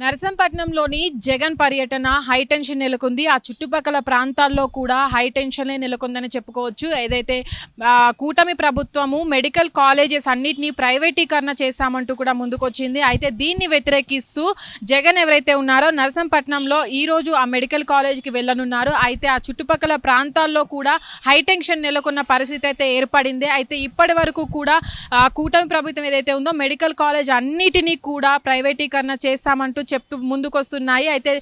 నరసంపట్నంలోని జగన్ పర్యటన high tension నెలకొంది. ఆ చుట్టుపక్కల ప్రాంతాల్లో కూడా హైటెన్షనే నెలకొందని చెప్పుకోవచ్చు. ఏదైతే కూటమి ప్రభుత్వము మెడికల్ కాలేజెస్ అన్నిటినీ ప్రైవేటీకరణ చేశామంటూ కూడా ముందుకొచ్చింది. అయితే దీన్ని వ్యతిరేకిస్తూ జగన్ ఎవరైతే ఉన్నారో నరసంపట్నంలో ఈరోజు ఆ మెడికల్ కాలేజ్కి వెళ్ళనున్నారు. అయితే ఆ చుట్టుపక్కల ప్రాంతాల్లో కూడా హై టెన్షన్ నెలకొన్న పరిస్థితి అయితే ఏర్పడింది. అయితే ఇప్పటి వరకు కూడా కూటమి ప్రభుత్వం ఏదైతే ఉందో మెడికల్ కాలేజ్ అన్నిటినీ కూడా ప్రైవేటీకరణ చేస్తామంటూ చెప్తూ ముందుకొస్తున్నాయి. అయితే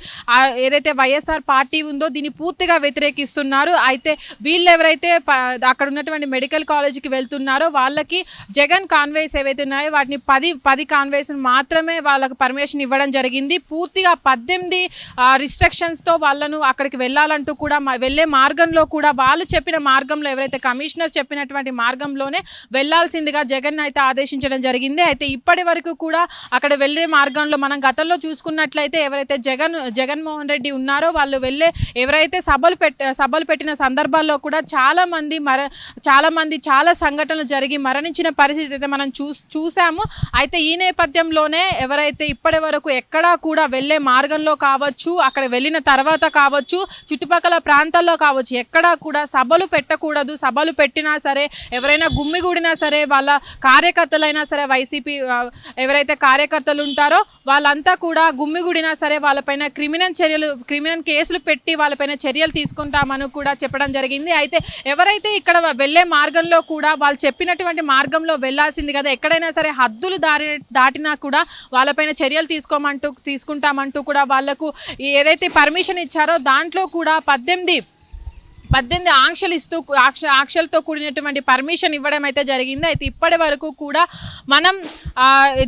ఏదైతే వైఎస్ఆర్ పార్టీ ఉందో దీన్ని పూర్తిగా వ్యతిరేకిస్తున్నారు. అయితే వీళ్ళు ఎవరైతే అక్కడ ఉన్నటువంటి మెడికల్ కాలేజీకి వెళ్తున్నారో వాళ్ళకి జగన్ కాన్వేస్ ఏవైతే ఉన్నాయో వాటిని పది పది కాన్వేస్ మాత్రమే వాళ్ళకు పర్మిషన్ ఇవ్వడం జరిగింది. పూర్తిగా పద్దెనిమిది రిస్ట్రిక్షన్స్తో వాళ్ళను అక్కడికి వెళ్ళాలంటూ కూడా వెళ్ళే మార్గంలో కూడా వాళ్ళు చెప్పిన మార్గంలో ఎవరైతే కమిషనర్ చెప్పినటువంటి మార్గంలోనే వెళ్ళాల్సిందిగా జగన్ అయితే ఆదేశించడం జరిగింది. అయితే ఇప్పటి వరకు కూడా అక్కడ వెళ్ళే మార్గంలో మనం గతంలో చూసుకున్నట్లయితే ఎవరైతే జగన్ జగన్మోహన్ రెడ్డి ఉన్నారో వాళ్ళు వెళ్ళే ఎవరైతే సభలు పెట్ సభలు పెట్టిన సందర్భాల్లో కూడా చాలామంది మర చాలామంది చాలా సంఘటనలు జరిగి మరణించిన పరిస్థితి అయితే మనం చూ చూసాము. అయితే ఈ నేపథ్యంలోనే ఎవరైతే ఇప్పటి వరకు ఎక్కడా కూడా వెళ్ళే మార్గంలో కావచ్చు అక్కడ వెళ్ళిన తర్వాత కావచ్చు చుట్టుపక్కల ప్రాంతాల్లో కావచ్చు ఎక్కడా కూడా సభలు పెట్టకూడదు. సభలు పెట్టినా సరే ఎవరైనా గుమ్మిగూడినా సరే వాళ్ళ కార్యకర్తలైనా సరే వైసీపీ ఎవరైతే కార్యకర్తలు ఉంటారో వాళ్ళంతా కూడా గుమ్మిగూడినా సరే వాళ్ళపైన క్రిమినల్ చర్యలు క్రిమినల్ కేసులు పెట్టి వాళ్ళపైన చర్యలు తీసుకుంటామని కూడా చెప్పడం జరిగింది. అయితే ఎవరైతే ఇక్కడ వెళ్ళే మార్గంలో కూడా వాళ్ళు చెప్పినటువంటి మార్గంలో వెళ్ళాల్సింది కదా ఎక్కడైనా సరే హద్దులు దారి దాటినా కూడా వాళ్ళపైన చర్యలు తీసుకోమంటూ తీసుకుంటామంటూ కూడా వాళ్ళకు ఏదైతే పర్మిషన్ ఇచ్చారో దాంట్లో కూడా పద్దెనిమిది పద్దెనిమిది ఆంక్షలు ఇస్తూ ఆక్ష ఆంక్షలతో కూడినటువంటి పర్మిషన్ ఇవ్వడం అయితే జరిగింది. అయితే ఇప్పటి వరకు కూడా మనం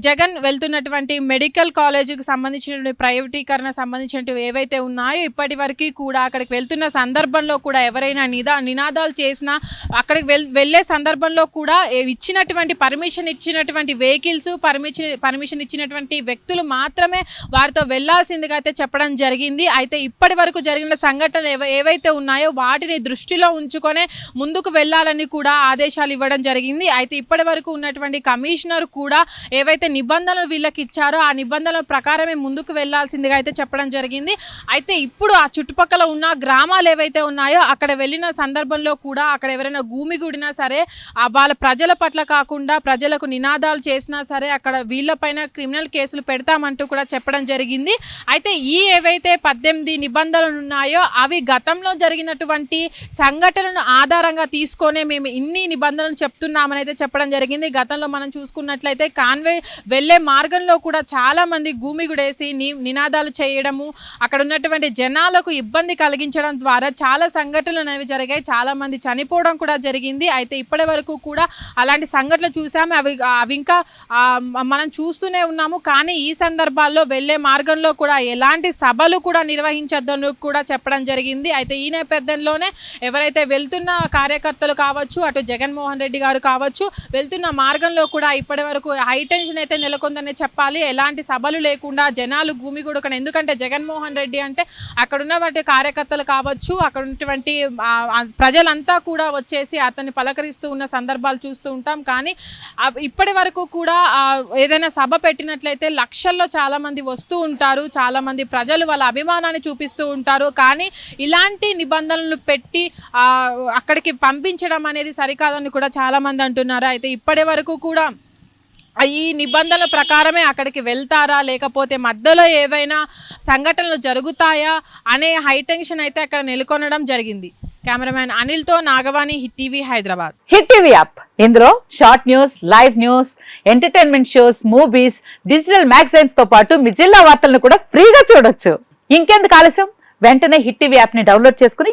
జగన్ వెళ్తున్నటువంటి మెడికల్ కాలేజీకి సంబంధించినటువంటి ప్రైవేటీకరణ సంబంధించినవి ఏవైతే ఉన్నాయో ఇప్పటి వరకు కూడా అక్కడికి వెళ్తున్న సందర్భంలో కూడా ఎవరైనా నిదా నినాదాలు చేసినా అక్కడికి వెల్ వెళ్ళే సందర్భంలో కూడా ఇచ్చినటువంటి పర్మిషన్ ఇచ్చినటువంటి వెహికల్స్ పర్మిషన్ పర్మిషన్ ఇచ్చినటువంటి వ్యక్తులు మాత్రమే వారితో వెళ్ళాల్సిందిగా అయితే చెప్పడం జరిగింది. అయితే ఇప్పటి వరకు జరిగిన సంఘటనలు ఏవైతే ఉన్నాయో వాటిని దృష్టిలో ఉంచుకొనే ముందుకు వెళ్ళాలని కూడా ఆదేశాలు ఇవ్వడం జరిగింది. అయితే ఇప్పటి వరకు ఉన్నటువంటి కమిషనర్ కూడా ఏవైతే నిబంధనలు వీళ్ళకి ఇచ్చారో ఆ నిబంధనల ప్రకారమే ముందుకు వెళ్ళాల్సిందిగా అయితే చెప్పడం జరిగింది. అయితే ఇప్పుడు ఆ చుట్టుపక్కల ఉన్న గ్రామాలు ఏవైతే ఉన్నాయో అక్కడ వెళ్ళిన సందర్భంలో కూడా అక్కడ ఎవరైనా భూమిగుడినా సరే వాళ్ళ ప్రజల పట్ల కాకుండా ప్రజలకు నినాదాలు చేసినా సరే అక్కడ వీళ్ళపైన క్రిమినల్ కేసులు పెడతామంటూ కూడా చెప్పడం జరిగింది. అయితే ఈ ఏవైతే పద్దెనిమిది నిబంధనలు ఉన్నాయో అవి గతంలో జరిగినటువంటి సంఘటనను ఆధారంగా తీసుకొనే మేము ఇన్ని నిబంధనలు చెప్తున్నామని అయితే చెప్పడం జరిగింది. గతంలో మనం చూసుకున్నట్లయితే కాన్వే వెళ్ళే మార్గంలో కూడా చాలా మంది గూమిగుడేసి ని నినాదాలు చేయడము అక్కడ ఉన్నటువంటి జనాలకు ఇబ్బంది కలిగించడం ద్వారా చాలా సంఘటనలు అనేవి జరిగాయి. చాలా మంది చనిపోవడం కూడా జరిగింది. అయితే ఇప్పటి వరకు కూడా అలాంటి సంఘటనలు చూసాము. అవి అవి ఇంకా మనం చూస్తూనే ఉన్నాము. కానీ ఈ సందర్భాల్లో వెళ్ళే మార్గంలో కూడా ఎలాంటి సభలు కూడా నిర్వహించొద్దని కూడా చెప్పడం జరిగింది. అయితే ఈ నేపథ్యంలోనే ఎవరైతే వెళ్తున్న కార్యకర్తలు కావచ్చు అటు జగన్మోహన్ రెడ్డి గారు కావచ్చు వెళ్తున్న మార్గంలో కూడా ఇప్పటి వరకు హై టెన్షన్ అయితే నెలకొందనే చెప్పాలి. ఎలాంటి సభలు లేకుండా జనాలు భూమి కూడా ఎందుకంటే జగన్మోహన్ రెడ్డి అంటే అక్కడ ఉన్నటువంటి కార్యకర్తలు కావచ్చు అక్కడ ఉన్నటువంటి ప్రజలంతా కూడా వచ్చేసి అతన్ని పలకరిస్తూ ఉన్న సందర్భాలు చూస్తూ ఉంటాం. కానీ ఇప్పటి వరకు కూడా ఏదైనా సభ పెట్టినట్లయితే లక్షల్లో చాలా మంది వస్తూ ఉంటారు. చాలా మంది ప్రజలు వాళ్ళ అభిమానాన్ని చూపిస్తూ ఉంటారు. కానీ ఇలాంటి నిబంధనలు పెట్టి పెట్టి అక్కడికి పంపించడం అనేది సరికాదని కూడా చాలామంది అంటున్నారు. అయితే ఇప్పటి వరకు కూడా ఈ నిబంధనల ప్రకారమే అక్కడికి వెళ్తారా? లేకపోతే మధ్యలో ఏవైనా సంఘటనలు జరుగుతాయా? అనే హైటెన్షన్ అయితే అక్కడ నెలకొనడం జరిగింది. Cameraman అనిల్తో Nagavani Hit TV Hyderabad. Hit TV app. ఇందులో short news live news entertainment shows movies digital మ్యాగజైన్స్తో పాటు మీ జిల్లా వార్తలను కూడా ఫ్రీగా చూడొచ్చు. ఇంకెందుకు ఆలస్యం? వెంటనే హిట్ టీవీ యాప్ని డౌన్లోడ్ చేసుకుని